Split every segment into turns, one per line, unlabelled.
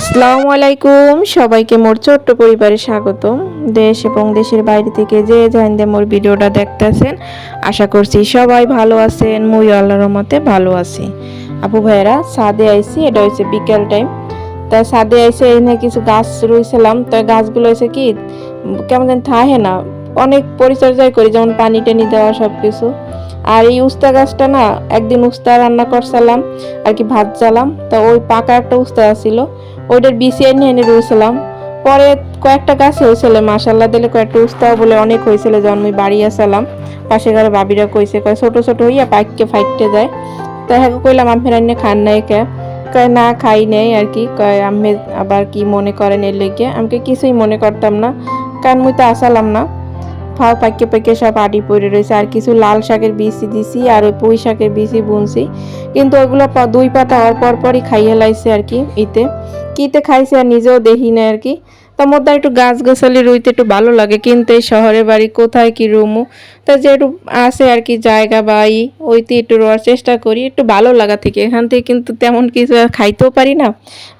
আসসালামু আলাইকুম। সবাইকে মোর ছোট্ট পরিবারে স্বাগত দেশ এবং দেশের বাইরে থেকে যে জানতে মোর ভিডিওটা দেখতেছেন, আশা করছি সবাই ভালো আছেন মুই আল্লাহর মতে ভালো আছি। আপু ভাইয়েরা সাদে আইছি, এটা হচ্ছে বিকেল টাইম। তা সাদে আইসে এখানে কিছু গাছ রুইছিলাম। তো গাছগুলো হয়েছে কি, কেমন যেন থাহে না। অনেক পরিচর্যাই করি, যেমন পানি টানি দেওয়া সব কিছু আর এই উস্তা গাছটা না, একদিন উস্তা রান্না করছিলাম, আর কি ভাত জ্বালাম। তা ওই পাকা একটা উস্তা ছিল ওইটার বিসি এনে এনে রয়েছিলাম। পরে কয়েকটা গাছ হয়েছিল মাসাল্লাহ দিলে কয়েকটা উস্তাও বলে অনেক হয়েছিল আমি বাড়ি আসলাম। পাশে ঘরে বাবিরা কইছে, কয় ছোট ছোট হইয়া পাইককে ফাইটতে যায়। তো হ্যাঁ কইলাম আমি রান্না খান নাই কে? কয়, না, খাই নেই আর কি। কয় আমি আবার কি মনে করেন এর লেগে? আমাকে কিছুই মনে করতাম না। কারণ মুই তো আসালাম না। ফাও পাইকে পাইকে সব আডি পড়ে রয়েছে আর কিছু লাল শাকের বিচি দিছি আর ওই পুঁই শাকের বিচি বুনছি। কিন্তু ওগুলো দুই পাতা হওয়ার পর পরই খাইয়ে লাইছে আর কি, ইতে। কিতে খাইছে আর নিজেও দেখি না আর কি। তার মধ্যে একটু গাছ গাছালি রুইতে একটু ভালো লাগে। কিন্তু এই শহরের বাড়ি কোথায় কি রুমু? তা যে একটু আছে আর কি জায়গা বা ই, ওইতে একটু রোয়ার চেষ্টা করি। একটু ভালো লাগা থেকে। এখান থেকে কিন্তু তেমন কিছু খাইতেও পারি না।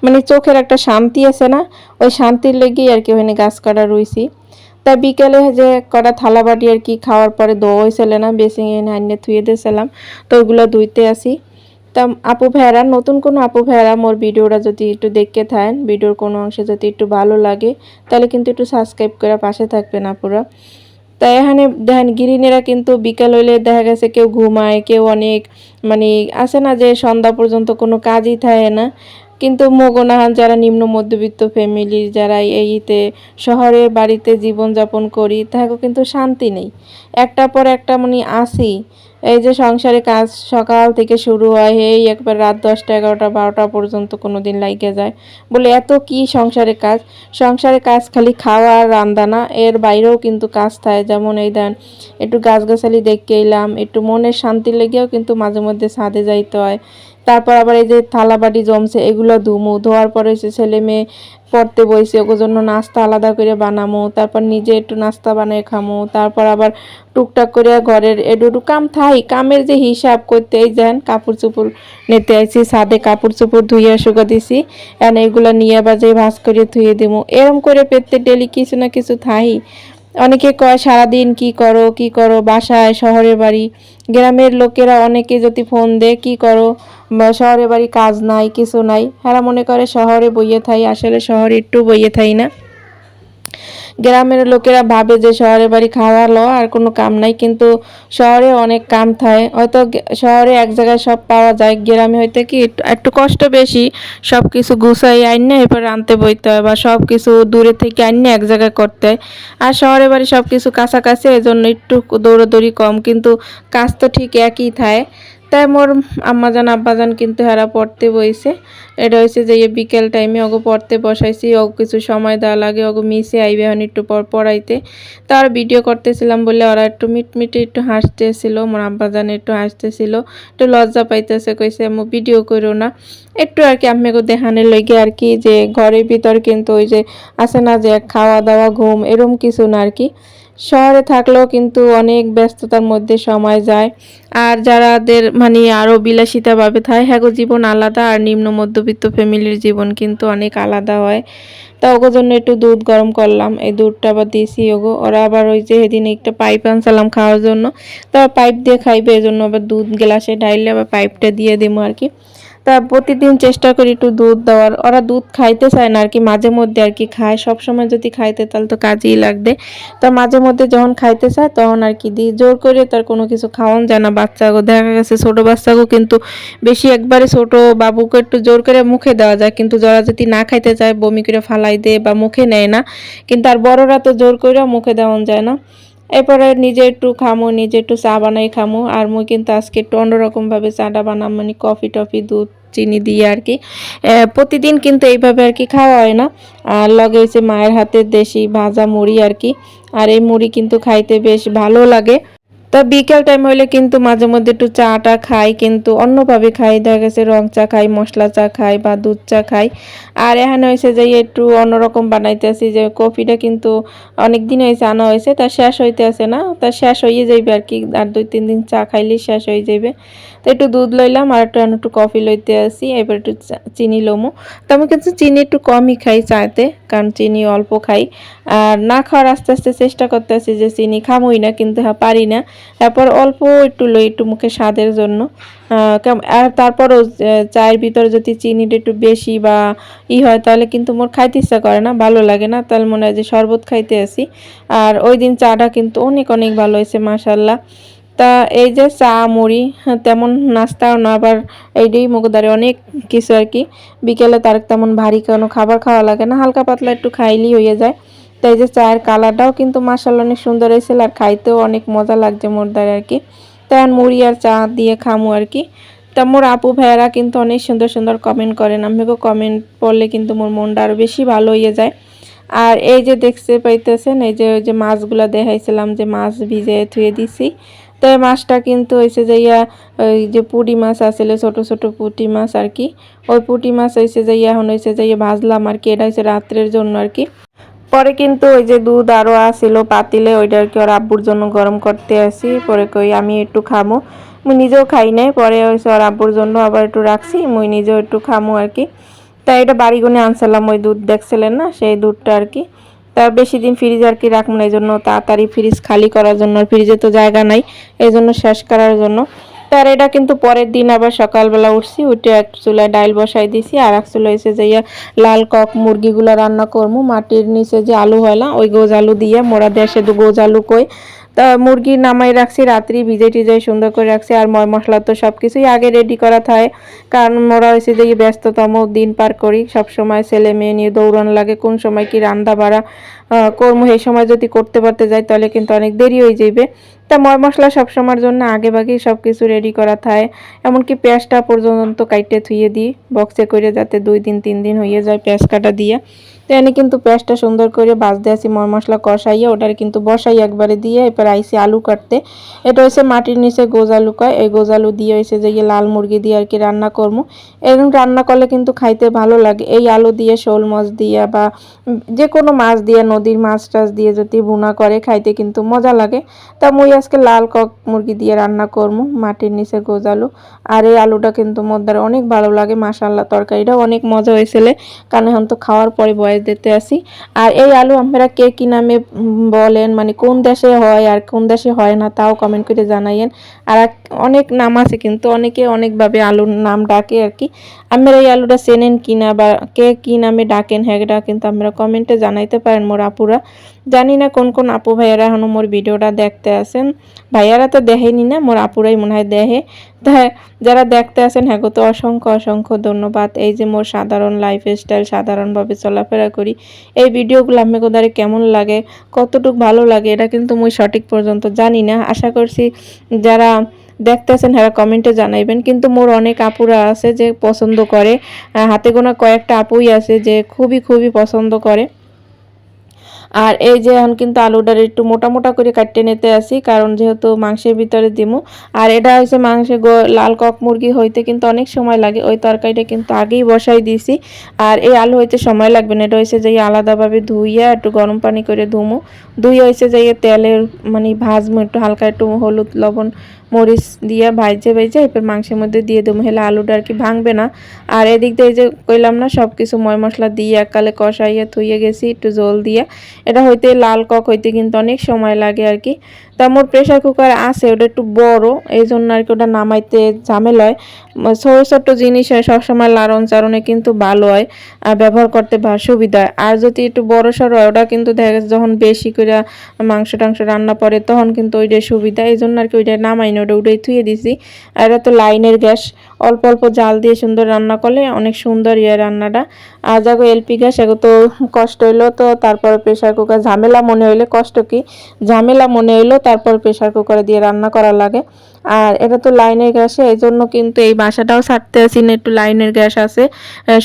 মানে চোখের একটা শান্তি আছে না। ওই শান্তির লেগেই আর কি ওখানে গাছ কাটা রুইছি। তা বিকেলে যে কটা থালা বাটি আর কি খাওয়ার পরে দো হয়েছিল না বেসিং এনে আনিয়ে থুয়ে দিয়েছিলাম। তো ওগুলো ধুইতে আসি। তা আপু ভাইয়ারা নতুন কোনো আপু ভাইয়ারা মোর ভিডিওটা যদি একটু দেখতে থাকেন, ভিডিওর কোনো অংশে যদি একটু ভালো লাগে, তাহলে কিন্তু একটু সাবস্ক্রাইব করে পাশে থাকবেন আপুরা। তাই এখানে দেখেন গৃহিণীরা কিন্তু বিকাল হইলে দেখা গেছে কেউ ঘুমায়, কেউ অনেক মানে আছে না যে সন্ধ্যা পর্যন্ত কোনো কাজই থাকে না। কিন্তু মগনাহান যারা নিম্ন মধ্যবিত্ত ফ্যামিলির যারা এইতে শহরে বাড়িতে জীবনযাপন করি, তাহাকে কিন্তু শান্তি নেই। একটার পর একটা মানে আসি এই যে সংসারে কাজ সকাল থেকে শুরু হয়, এই একবার রাত দশটা এগারোটা বারোটা পর্যন্ত কোনো দিন লাগে যায়। বলে, এত কি সংসারে কাজ? সংসারে কাজ খালি খাওয়া আর রান্দানা এর বাইরেও কিন্তু কাজ থাকে। যেমন এই দেন, একটু গাছগাছালি দেখতে এলাম, একটু মনের শান্তি লেগেও কিন্তু মাঝে মধ্যে ছাদে যাইতে হয়। তারপর আবার এই যে থালা বাটি জমছে, এগুলো ধুমু। ধোয়ার পরে হচ্ছে ছেলে মেয়ে পড়তে বইছে ওর জন্য নাস্তা আলাদা করে বানামো, তারপর নিজে একটু নাস্তা বানিয়ে খামো, তারপর আবার টুকটাক করে ঘরের একটু কাম থাই, কামের যে হিসাব করতে যান কাপড় চোপড় নিতে আইছি সাদে কাপড় চোপড় ধুইয়া শুকা দিছি, এন এগুলো নিয়ে আবার যে ভাস করে ধুয়ে দিব এরম করে পেতে ডেলি কিছু না কিছু থাই। অনেকে কয়, সারাদিন কি করো কি করো? বাসায়, শহরের বাড়ি? গ্রামের লোকেরা অনেকে যদি ফোন দেয়, কি করো? শহরের বাড়ি কাজ নাই, কিছু নাই? হ্যাঁ মনে করে, শহরে বইয়ে থাই, আসলে শহরে একটু বইয়ে থাই না। গ্রামের লোকেরা ভাবে যে শহরের বাড়ি খাওয়া লো, আর কোনো কাম নাই, কিন্তু শহরে অনেক কাম থাকে। হয়তো শহরে এক জায়গায় সব পাওয়া যায়, গ্রামে হইতে কি একটু- কষ্ট বেশি সব কিছু গুছাই আইনে, এরপর আনতে বইতে হয়, বা সব কিছু দূরে থেকে আইনে এক জায়গায় করতে হয়। আর শহরের বাড়ি সব কিছু কাছাকাছি এই জন্য একটু দৌড়াদৌড়ি কম, কিন্তু কাজ তো ঠিক একই থাকে। তাই মোর আম্মাজান, আব্বাজান কিন্তু হেরা পড়তে বইছে। এটা হয়েছে যে বিকেল টাইমে ওগো পড়তে বসাইছি ও কিছু সময় দেওয়া লাগে, ওগো মিসে আইবে এখন একটু পর পড়াইতে। তার ভিডিও করতেছিলাম বলে ওরা একটু মিটমিটে একটু হাসতেছিল, মোর আব্বাজান একটু হাসতেছিল, একটু লজ্জা পাইতেছে, কইছে আমি ভিডিও করো না। একটু আর কি আমি দেখানোর লইগে আর কি যে ঘরের ভিতর কিন্তু ওই যে আছে না যে খাওয়া দাওয়া, ঘুম, এরম কিছু না আর কি। শহরে থাকলেও কিন্তু অনেক ব্যস্ততার মধ্যে সময় যায়। আর যারাদের মানে আরও বিলাসিতাভাবে থাকে হ্যাঁ জীবন আলাদা আর নিম্ন মধ্যবিত্ত ফ্যামিলির জীবন কিন্তু অনেক আলাদা হয়। তা ওগো জন্য একটু দুধ গরম করলাম, এই দুধটা আবার দিয়েছি ওগো। ওরা আবার ওই যে সেদিন একটা পাইপ আনসালাম খাওয়ার জন্য, তা পাইপ দিয়ে খাইবে এই জন্য আবার দুধ গ্লাসে ঢাইলে আবার পাইপটা দিয়ে দেবো আর কি। তা প্রতিদিন চেষ্টা করি একটু দুধ দেওয়ার। ওরা দুধ খাইতে চায় না আর কি মাঝে মধ্যে আর কি খায়। সব সময় যদি খাইতে তাহলে তো কাজেই লাগবে। তা মাঝে মধ্যে যখন খাইতে চায় তখন আর কি দিই। জোর করে তার কোনো কিছু খাওয়ান যায় না। বাচ্চাগো, দেখা গেছে ছোট বাচ্চাগো কিন্তু বেশি একবারে ছোট বাবুকে একটু জোর করে মুখে দেওয়া যায়। কিন্তু যারা যদি না খাইতে চায়, বমি করে ফালাই দেয় বা মুখে নেয় না। কিন্তু আর বড়রা তো জোর করে মুখে দেওয়া যায় না। এরপরে নিজে একটু খামো, নিজে একটু চা বানাই খামো। আর মুই কিন্তু আজকে একটু অন্যরকমভাবে চাটা বানাম মানে কফি টফি দুধ, চিনি দিয়ে আর কি। প্রতিদিন কিন্তু এইভাবে আর কি খাওয়া হয় না। আর লগে হচ্ছে মায়ের হাতের দেশি ভাজা মুড়ি আর কি। আর এই মুড়ি কিন্তু খাইতে বেশ ভালো লাগে। তা বিকেল টাইম হইলে কিন্তু মাঝে মধ্যে একটু চাটা খাই, কিন্তু অন্যভাবে খাই। দেখা গেছে রং চা খাই, মশলা চা খাই বা দুধ চা খাই। আর এখানে হয়েছে যে একটু অন্যরকম বানাইতেছি যে কফিটা কিন্তু অনেক দিন হয়েছে, আনা হয়েছে, তা শেষ হইতে আছে না। তা শেষ হয়ে যাইবে আর কি, আর দুই, তিন দিন চা খাইলেই শেষ হয়ে যাইবে। তো একটু দুধ লইলাম, আর একটু একটু কফি লইতে আসি, এবার একটু চিনি লমো। তো আমি কিন্তু চিনি একটু কমই খাই চাতে, কারণ চিনি অল্প খাই। আর না খাওয়ার আস্তে আস্তে চেষ্টা করতে আসি যে চিনি খামোই না, কিন্তু হ্যাঁ পারি না। তারপর অল্প একটু লই একটু মুখে স্বাদের জন্য। আর তারপরও চায়ের ভিতরে যদি চিনিটা একটু বেশি বা ই হয় তাহলে কিন্তু মোর খাইতে ইচ্ছা করে না ভালো লাগে না তাহলে মনে হয় যে শরবত খাইতে আসি। আর ওই দিন চাটা কিন্তু অনেক অনেক ভালো হয়েছে মাসাল্লাহ তা এই যে চা মুড়ি হ্যাঁ, তেমন নাস্তাও না আবার এইটাই মুখদারে অনেক কিছু আর কি। বিকেলে তার তেমন ভারী কোনো খাবার খাওয়া লাগে না হালকা পাতলা একটু খাইলেই হয়ে যায়। তাই যে চায়ের কালারটাও কিন্তু মাসাল অনেক সুন্দর হয়েছিল আর খাইতেও অনেক মজা লাগছে মোর দ্বারা আর কি। তেমন মুড়ি আর চা দিয়ে খামু আর কি। তা মোর আপু ভাইয়ারা কিন্তু অনেক সুন্দর সুন্দর কমেন্ট করেন। আমিও কমেন্ট পড়লে কিন্তু মোর মনটা আরও বেশি ভালো হয়ে যায়। আর এই যে দেখতে পাইতেছেন, এই যে, ওই যে মাছগুলো দেখাইছিলাম যে মাছ ভিজে থুয়ে দিছি। তো এই মাছটা কিন্তু হয়েছে যে ইয়া, ওই যে পুঁটি মাছ আসলে, ছোট ছোট পুঁটি মাছ আর কি। ওই পুঁটি মাছ হয়েছে যে ইয়া, এখন হয়েছে যে ইয়ে ভাজলাম আর কি। এটা হয়েছে রাত্রের জন্য আর কি। পরে কিন্তু ওই যে দুধ আরও আসিল, পাতিলে ওইটা আর কি ওর আব্বুর জন্য গরম করতে আসি। পরে কই, আমি একটু খামো। মুই নিজেও খাই নাই, পরে হয়েছে ওর আব্বুর জন্য আবার একটু রাখছি, মুই নিজেও একটু খামো আর কি। তাই এটা বাড়ি গুনে আনছিলাম, ওই দুধ দেখছিলেন না, সেই দুধটা আর কি। তা বেশি দিন ফ্রিজ আর কি রাখব না, এই জন্য তাড়াতাড়ি ফ্রিজ খালি করার জন্য ফ্রিজে তো জায়গা নাই, এই জন্য শেষ করার জন্য। তার এটা কিন্তু পরের দিন আবার সকালবেলা উঠছি, উঠে এক চুলায় ডাইল বসাই দিছি, আর এক চুলা এসে যাইয়া লাল কক মুরগিগুলো রান্না করব মাটির নিচে যে আলু হয় না, ওই গোজ আলু দিয়ে, মোরা দেশে দু গোজ আলু কই। তা মুরগি নামাই রাখছি, রাত্রি ভিজে টিজে সুন্দর করে রাখছি, আর ময় মশলা তো সব কিছুই আগে রেডি করা থাকে কারণ মোরা হয়েছে যে ব্যস্ততম দিন পার করি, সব সময় ছেলে মেয়ে নিয়ে দৌড়ান লাগে, কোন সময় কি রান্না বাড়া কর্ম, এই সময় যদি করতে পারতে যাই, তাহলে কিন্তু অনেক দেরি হয়ে যাবে তা ময় মশলা সবসময়ের জন্য আগে বাগেই সব কিছু রেডি করা থাকে এমনকি পেঁয়াজটা পর্যন্ত কাইটে থুয়ে দিই বক্সে করে যাতে দুই দিন, তিন দিন হয়ে যায় পেঁয়াজ কাটা দিয়ে। তো এনে কিন্তু পেঁয়াজটা সুন্দর করে বাজতে আসি, ময় মশলা কষাইয়া, ওটার কিন্তু বসাই একবারে দিয়ে এবার আইসি আলু কাটতে। এটা হচ্ছে মাটির নিচে গোজ আলু কয়, এই গোজ আলু দিয়ে হয়েছে যে লাল মুরগি দিয়ে আর কি রান্না করব এরকম রান্না করলে কিন্তু খাইতে ভালো লাগে। এই আলু দিয়ে শোল মাছ দিয়ে বা যে কোনো মাছ দিয়ে, নদীর মাছ টাছ দিয়ে যদি ভুনা করে, খাইতে কিন্তু মজা লাগে। তা মুই আজকে লাল কক মুরগি দিয়ে রান্না করব মাটির নিচে গোজ আলু আর এই আলুটা কিন্তু মদ্দার অনেক ভালো লাগে মাসাল্লাহ তরকারিটা অনেক মজা হয়েছিল। কারণ এখন তো খাওয়ার পরে বয়স দিতে আসি। আর এই আলু আপনারা কে কী নামে বলেন মানে কোন দেশে হয় আর কোন দেশে হয় না, তাও কমেন্ট করে জানাইয়েন। আর অনেক নাম আছে কিন্তু অনেকে অনেকভাবে আলুর নাম ডাকে আর কি। আপনারা এই আলুটা চেনেন কি না বা কে কী নামে ডাকেন হ্যাঁ কিন্তু আপনারা কমেন্টে জানাইতে পারেন মোর আপুরা। জানি না কোন কোন আপু ভাইয়ারা এখনও মোর ভিডিওটা দেখতে আসেন ভাইয়ারা তো দেখেনি না, মোর আপুরাই মনে হয় দেখে। যারা দেখতে আসেন হ্যাঁ তো অসংখ্য অসংখ্য ধন্যবাদ। এই যে মোর সাধারণ লাইফ স্টাইল সাধারণভাবে চলাফেরা করি, এই ভিডিওগুলো আমি কোথায় কেমন লাগে, কতটুকু ভালো লাগে, এটা কিন্তু মুই সঠিক পর্যন্ত জানি না। আশা করছি যারা দেখতেছেন হ্যাঁ কমেন্টে জানাইবেন। কিন্তু মোর অনেক আপুরা আছে যে পছন্দ করে। হাতে গোনা কয়েকটা আপুই আছে যে খুবই খুবই পছন্দ করে। আর এই যে এখন কিন্তু আলুটার একটু মোটা মোটা করে কাটতে নিতে আসি, কারণ যেহেতু মাংসের ভিতরে দিমু। আর এটা হচ্ছে মাংসে লাল কক মুরগি হইতে কিন্তু অনেক সময় লাগে, ওই তরকারিটা কিন্তু আগেই বসাই দিছি। আর এই আলু হইতে সময় লাগবে না, এটা হয়েছে যে আলাদাভাবে ধুইয়া একটু গরম পানি করে ধুমু। ধুই হয়েছে যে তেলের মানে ভাজমু, একটু হালকা একটু হলুদ লবণ মরিচ দিয়ে ভাইজে ভাইজে এরপর মাংসের মধ্যে দিয়ে দেবো। হেলে আলুটা আর কি ভাঙবে না। আর এদিক দিয়ে যে কইলাম না সব কিছু ময় মশলা দিয়ে এককালে কষাইয়া থুইয়ে গেছি, একটু জল দিয়ে। এটা হইতে লাল কক হইতে কিন্তু অনেক সময় লাগে আর কি। তা মোর প্রেশার কুকার আছে, ওটা একটু বড় এই জন্য আর কি ওটা নামাইতে ঝামেলা হয়। ছোট ছোট জিনিস হয়, সবসময় লারণ চারণে কিন্তু ভালো হয় আর ব্যবহার করতে সুবিধা হয়। আর যদি একটু বড় সড়ো হয়, ওটা কিন্তু দেখা যখন বেশি করে মাংস টাংস রান্না পরে, তখন কিন্তু ওইটাই সুবিধা এই জন্য আর কি ওইটা নামাই ওটা ওটাই থুয়ে দিছি। আর এটা তো লাইনের গ্যাস, অল্প অল্প জাল দিয়ে সুন্দর রান্না করলে অনেক সুন্দর ইয়ে রান্নাটা। আর যাগো এলপি গ্যাস, এগো তো কষ্ট হইল তো, তারপর প্রেশার কুকার, ঝামেলা মনে হইলে কষ্ট কি? ঝামেলা মনে হইল, তারপর প্রেশার কুকারে দিয়ে রান্না করা লাগে। আর এটা তো লাইনের গ্যাসে এই জন্য কিন্তু এই বাসাটাও ছাড়তে আসি না, একটু লাইনের গ্যাস আছে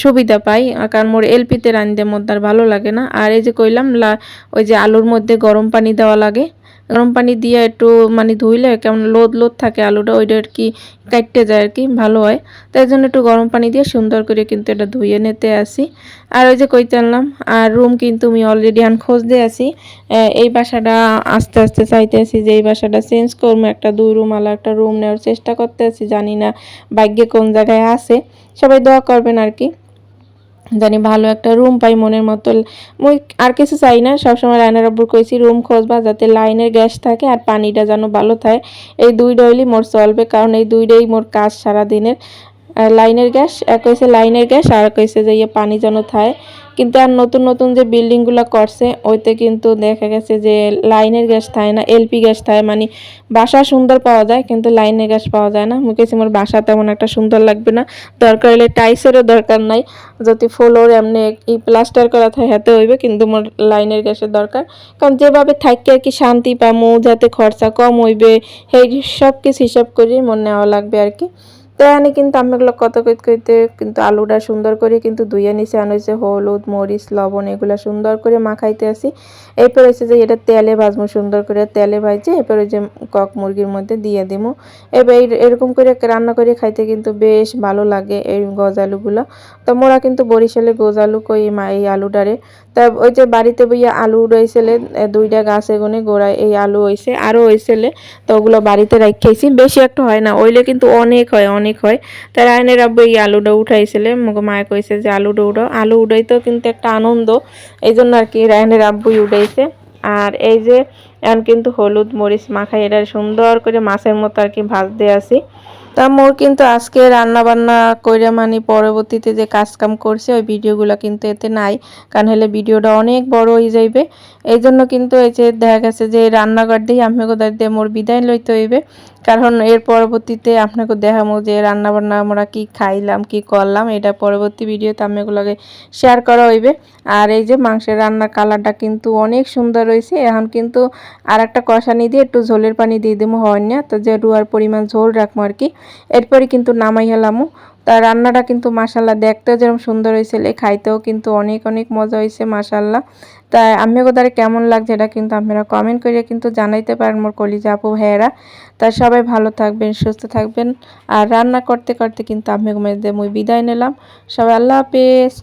সুবিধা পাই। কারণ মোর এলপিতে রান্ধতে মধ্যে আর ভালো লাগে না। আর এই যে কইলাম ওই যে আলুর মধ্যে গরম পানি দেওয়া লাগে গরম পানি দিয়ে একটু মানে ধুইলে কেমন লোদ লোদ থাকে, আলুটা ওইটা আর কি কাটতে যায় আর কি, ভালো হয়। তাই জন্য একটু গরম পানি দিয়ে সুন্দর করে কিন্তু এটা ধুয়ে নিতে আসি। আর ওই যে কইতে আনলাম আর রুম কিন্তু আমি অলরেডি আন খোঁজ দিয়ে আসি এই বাসাটা আস্তে আস্তে চাইতে আসি যে এই বাসাটা চেঞ্জ করব, একটা দুই রুম আলা একটা রুম নেওয়ার চেষ্টা করতে আসি জানি না ভাগ্যে কোন জায়গায় আছে। সবাই দোয়া করবেন আর কি। জানি ভালো একটা রুম পাই মনের মতো। মুই আর কিছু চাই না, সবসময় লাইনের ওপর কইছি রুম খোঁজবা যাতে লাইনের গ্যাস থাকে আর পানিটা যেন ভালো থাকে। এই দুই ডইলি মোর চলবে, কারণ এই দুইটাই মোর কাজ সারা দিনের লাইনের গ্যাস, এক হয়েছে লাইনের গ্যাস, আর হয়েছে যে ইয়ে পানি যেন থাকে। কিন্তু আর নতুন নতুন যে বিল্ডিংগুলো করছে, ওইতে কিন্তু দেখা গেছে যে লাইনের গ্যাস থাকে না এলপি গ্যাস থাকে মানে বাসা সুন্দর পাওয়া যায়, কিন্তু লাইনের গ্যাস পাওয়া যায় না। মুখেছি আমার বাসা তেমন একটা সুন্দর লাগবে না। দরকার হলে টাইসেরও দরকার নাই। যদি ফ্লোর এমনি এই প্লাস্টার করা থাকে হাতে হইবে, কিন্তু মোর লাইনের গ্যাসের দরকার। কারণ যেভাবে থাকি আর কি শান্তি পামো, যাতে খরচা কম হইবে, সেই সব কিছু হিসাব করে মনে নেওয়া লাগবে আর কি। তো কিন্তু আমি এগুলো কত কইতে কইতে কিন্তু আলুটা সুন্দর করে কিন্তু ধুয়ে নিচে আন হয়েছে হলুদ, মরিচ, লবণ, এগুলো সুন্দর করে মাখাইতে আসি এরপর হচ্ছে যে এটা তেলে ভাজবো, সুন্দর করে তেলে ভাজছে এরপর ওই যে কক মুরগির মধ্যে দিয়ে দিব এবার এরকম করে রান্না করে খাইতে কিন্তু বেশ ভালো লাগে এই গজালুগুলো। তো মোরা কিন্তু বরিশালে গজালু কই মা এই আলুটারে তা ওই যে বাড়িতে বইয়া আলু রয়েছিল দুইটা গাছ এগুনে গোড়ায় এই আলু হয়েছে আরও হয়েছিল তো ওগুলো বাড়িতে রাখাইছি বেশি একটা হয় না, ওইলে কিন্তু অনেক হয় অনেক হয়। তাই রায়নের আব্বু এই আলুটা উঠাইছিলে, মগো মায়ে কইছে যে আলুটা উঠাও আলু উঠাইতেও কিন্তু একটা আনন্দ এই জন্য আর কি রায়নের আব্বুই উঠাইছে আর এই যে, এখন কিন্তু হলুদ মরিচ মাখাই, এটা সুন্দর করে মাছের মতো আর কি ভাজতে আসি। তা মোর কিন্তু আজকে রান্না বান্না করে মানে পরবর্তীতে যে কাজকাম করছে, ওই ভিডিওগুলো কিন্তু এতে নাই। কারণ হলে ভিডিওটা অনেক বড় হয়ে যাইবে। এই জন্য কিন্তু এই যে দেখা গেছে যে রান্নাঘর দিয়ে আমি কোথায় দিয়ে মোর বিদায় লইতে হইবে। কারণ এর পরবর্তীতে আপনাকে দেখাবো যে রান্নাবান্না আমরা কি খাইলাম, কি করলাম। এটা পরবর্তী ভিডিওতে আমি এগুলোকে শেয়ার করা হইবে। আর এই যে মাংসের রান্নার কালারটা কিন্তু অনেক সুন্দর হয়েছে এখন কিন্তু আর একটা কষানি দিয়ে একটু ঝোলের পানি দিয়ে দেবো হয় না তো যে রুয়ার পরিমাণ ঝোল রাখব আর কি। এরপরে কিন্তু নামাই হেলামো। তা রান্নাটা কিন্তু মাসাল্লাহ দেখতেও যেরকম সুন্দর হয়েছিল খাইতেও কিন্তু অনেক অনেক মজা হয়েছে মাসাল্লাহ তাই আমি কোথায় কেমন লাগছে এটা কিন্তু আপনারা কমেন্ট করে কিন্তু জানাইতে পারেন মোর কলিজা আপু, ভাইয়েরা। তাই সবাই ভালো থাকবেন, সুস্থ থাকবেন। আর রান্না করতে করতে কিন্তু আমি মুই বিদায় নিলাম। সবাই আল্লাহ হাফেজ।